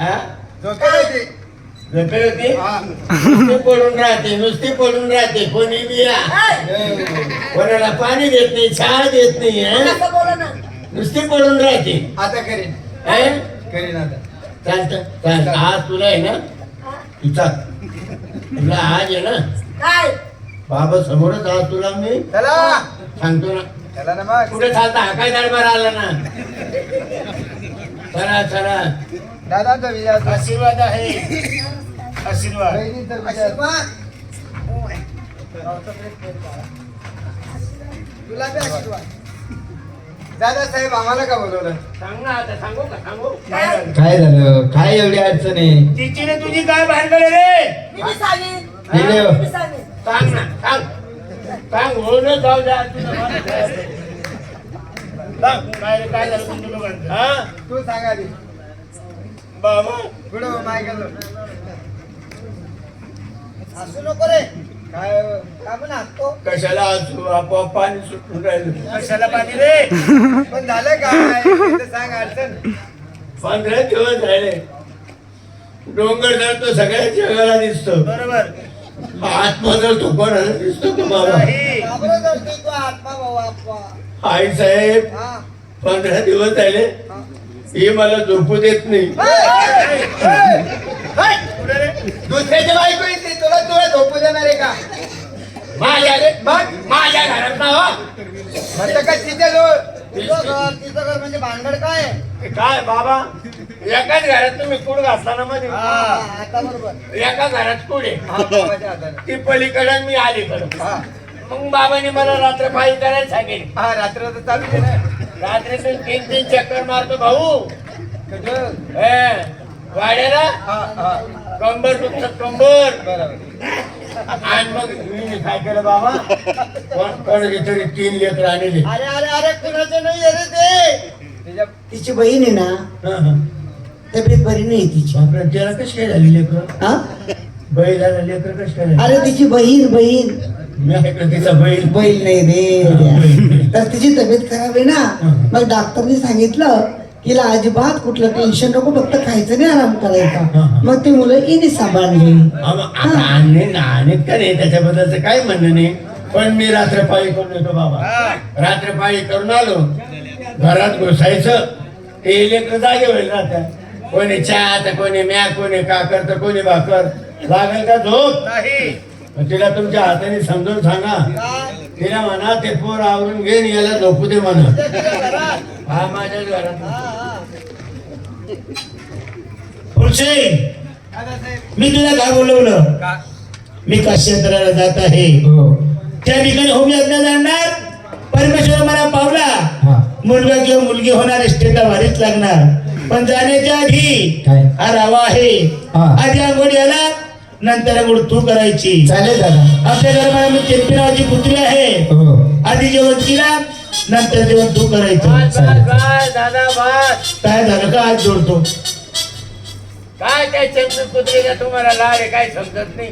हा? होती. नुसती पडून राहते नुसती पडून राहते कोणी बी या कोणाला पाणी देत नाही चहा देत नाही हं? नुसती पडून राहते. आता करीन. हं? करीन आता. चालतं चालतं. आज तुला आहे ना तुझा तुला आज आहे ना काय? बाबा समोरच आज तुला मी चला. सांगतो ना. चला ना मग. कुठे चालता? हा काय दरबार आला ना? चला चला. दादाचा विजय आशीर्वाद आहे. आशीर्वाद. बहिणीचा विजय तुला बी आशीर्वाद. दादा साहेब आम्हाला का बोलवलं? सांग ना आता सांगू का? सांगू. काय? काय झालं? काय एवढी अडचण आहे? तिची ने तुझी काय भानगड रे? मी सांगेन. सांग ना सांग. सांग हो न जाऊ द्या तुझं काय रे, काय झालं तुमच्या? हा? तू सांग आधी. बाबा. पुढं हसू नको रे. काय का पण हसतो. कशाला आपोआप पाणी सुटून राहिलं. कशाला पाणी रे? पण झालं काय इथं सांग अडचण. पंधरा दिवस झाले. डोंगर जळतो सगळ्या जगाला दिसतो. बरोबर. आत्मा दिसतो होती तू आत्मा भाऊ आत्मा. आई साहेब पंधरा दिवस झाले. हा. मला झोपू देत नाही. दुसऱ्याच्या बायको येते तुला तुला झोपू देणार आहे का? माझ्या रे बघ माझ्या घरात ना हो. म्हणतं का तिच्या जवळ? तुझं घर तिचं घर म्हणजे भानगड काय? काय बाबा? एकाच घरात तुम्ही कुड घातला ना मध्ये? हा, आता बरोबर. एका घरात कुड आहे. हा, बाबाच्या हाताने. ती पलीकडे आणि मी अलीकडं. हा. मग बाबाने मला रात्र पाळी करायला सांगेल हा रात्र तर चालू आहे ना. रात्रीतून तीन तीन चक्कर मारतो भाऊ? हे, वाड्याला? हा हा. कंबर दुखत कंबर. बरोबर. आणि मग मी काय केलं बाबा? कोण- कोणाचे तरी तीन लेकर आणले? अरे अरे अरे कुणाचं नाही आहे रे ते? तिची बहीण आहे ना. हं, हं. तब्येत बरी नाही तिची. त्याला कशी काय झाली लेकर? हा? बैलाला लेकर कशी काय झाली? अरे तिची बहीण बहीण. बैल? बैल नाही रे. तर तिची तब्येत खराब आहे ना. मग डॉक्टरने सांगितलं तिला अजिबात कुठलं टेन्शन नको फक्त खायचं नाही आराम करायचा. मग ती मुलं इने सांभाळली. नाही त्याच्याबद्दलचं काय म्हणणं नाही. पण मी रात्रपाळी करून येतो बाबा. रात्रपाळी करून आलो. घरात घुसायचं. ते लेकर जागे होईल राहत्या कोणी चहा तर कोणी म्या कोणी काकर तर कोणी भाकर. लागेल का झोप? नाही. तिला तुमच्या हाताने समजून सांगा. तिला म्हणा ते पोर आवरून घेऊन याला झोपू दे म्हणा. हा माझ्याच हा घरात. हा मी तुला काय बोलवलं? का? मी काश्यत्राला जात आहे. त्या ठिकाणी होम यज्ञ जाणार परमेश्वर मला पावला. मुलगा किंवा मुलगी होणार स्टेटा भारीच लागणार. पण जाण्याच्या आधी काय? हा रावा आहे. हा. आधी आंघोळ याला. नंतर आंघोळ तू करायची. चालेल दादा. आपल्या घरामध्ये चेपी नावाची पुत्री आहे. हो. आधी जेवण तिला नंतर जेवण तू बस करायचं. बस बस दादा बस. काय झालं? का आज जोडतो? काय काय चंद्र कुत्रीला तुम्हाला लाड आहे काय समजत नाही.